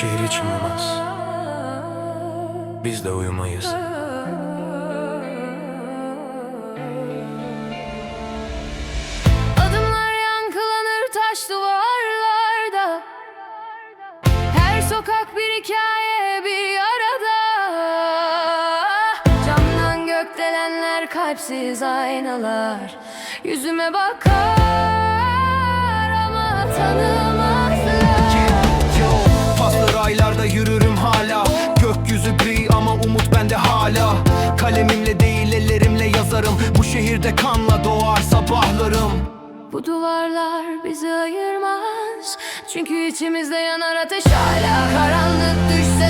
şehir hiç uyumaz. Biz de uyumayız. Adımlar yankılanır taş duvarlarda Her sokak bir hikaye bir yarada Camdan gökdelenler kalpsiz aynalar Yüzüme bakar ama tanımazlar Kalemimle değil ellerimle yazarım. Bu şehirde kanla doğar sabahlarım. Bu duvarlar bizi ayırmaz. Çünkü içimizde yanar ateş hala. Karanlık düşse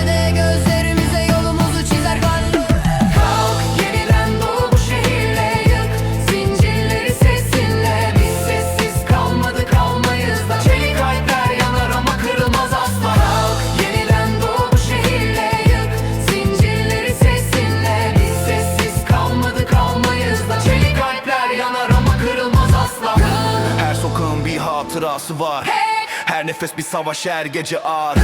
hatırası var. Her nefes bir savaş her gece ağır.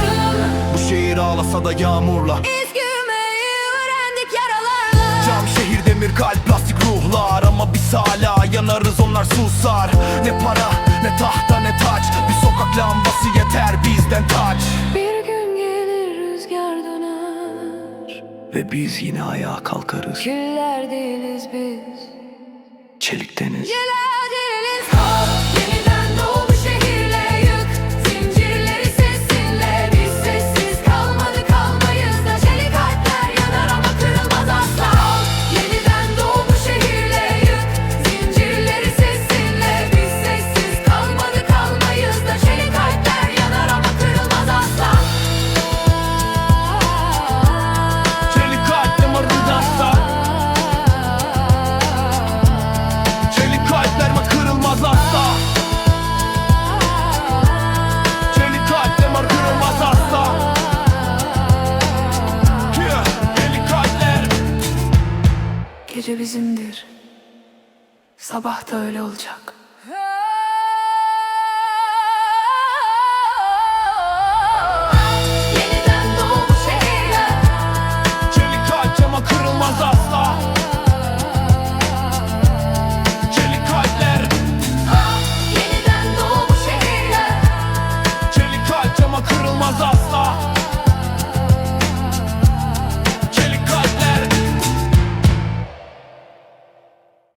Bu şehir ağlasa da yağmurla. İzgümeyi öğrendik yaralarla. Cam şehir demir kalp plastik ruhlar. Ama biz hala yanarız onlar susar. Ne para ne tahta ne taç. Bir sokak lambası yeter bizden taç. Bir gün gelir rüzgar döner. Ve biz yine ayağa kalkarız. Küller değiliz biz. Çelikteniz Neler değiliz Gece bizimdir. Sabah da öyle olacak.